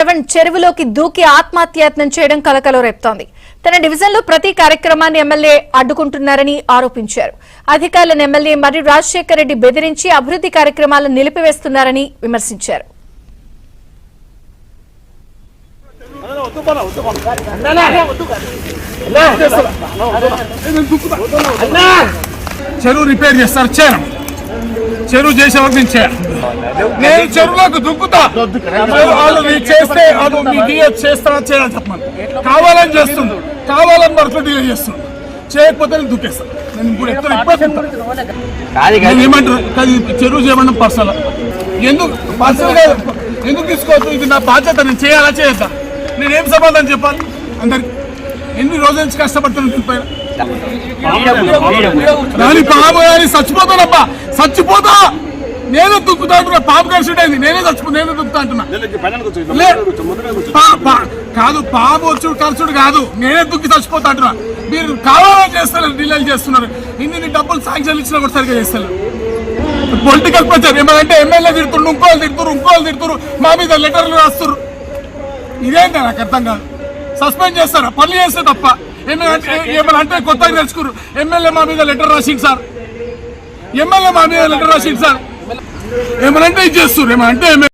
శ్రవణ్ చెరువులోకి దూకి ఆత్మహత్యాయత్నం చేయడం కలకలో రేపుతోంది. తన డివిజన్లో ప్రతి కార్యక్రమాన్ని ఎమ్మెల్యే అడ్డుకుంటున్నారని ఆరోపించారు. అధికారులను ఎమ్మెల్యే మరియు రాజశేఖర రెడ్డి బెదిరించి అభివృద్ధి కార్యక్రమాలను నిలిపివేస్తున్నారని విమర్శించారు. చెరువు రిపేర్ చేస్తారు చెరువు చేసే వరకు నేను నేను చెరువులోకి దుక్కుతా. వాళ్ళు ఇది చేస్తే అది మీ డిఎఫ్ చేస్తారా చేయాలని చెప్పమని. కావాలని చేస్తుంది. కావాలని వరకు డిలే చేస్తుంది. చేయకపోతే నేను దుక్కేస్తాను నేను ఇప్పుడు ఎక్కడ ఇబ్బంది నేను ఏమంటారు? కాదు ఇది చెరువు చేయమన్నా పర్సనల్. ఎందుకు పర్సనల్ ఎందుకు తీసుకోవద్దు? ఇది నా బాధ్యత. నేను చేయాలా చేయొద్దా? నేను సమాధానం చెప్పాలి? అందరికి. ఎన్ని రోజుల నుంచి కష్టపడుతున్నాను దీనిపైన దాని పాము కానీ చచ్చిపోతానబ్బా. చచ్చిపోతా. నేనే దుక్కుతా అంటున్నా పాము కలిసి అయింది. నేనే చచ్చిపో నేనే దుక్కుతా అంటున్నా. కాదు పాము వచ్చుడు కలుసుడు కాదు. నేనే దుక్కి చచ్చిపోతా అంటున్నా. మీరు కావాలని చేస్తారు డిలే చేస్తున్నారు. ఇన్ని డబ్బులు శాంక్షన్ ఇచ్చినా కూడా సరిగ్గా చేస్తారు పొలిటికల్ ప్రెషర్ ఏమంటే ఎమ్మెల్యే తిడుతున్నారు ఇంకోళ్ళు తిడుతున్నారు ఇంకోళ్ళు తిడుతున్నారు మా మీద లెటర్లు రాస్తున్నారు ఇదేంటి నాకు అర్థం కాదు. సస్పెండ్ చేస్తారా? పనులు చేస్తే తప్ప. ఏమైనా అంటే కొత్తగా తెలుసుకున్నారు ఎమ్మెల్యే మా మీద లెటర్ రాసింది సార్. ఎమ్మెల్యే మా మీద లెటర్ రాసింది సార్. ఏమనంటే ఇది చేస్తున్నారు ఏమంటే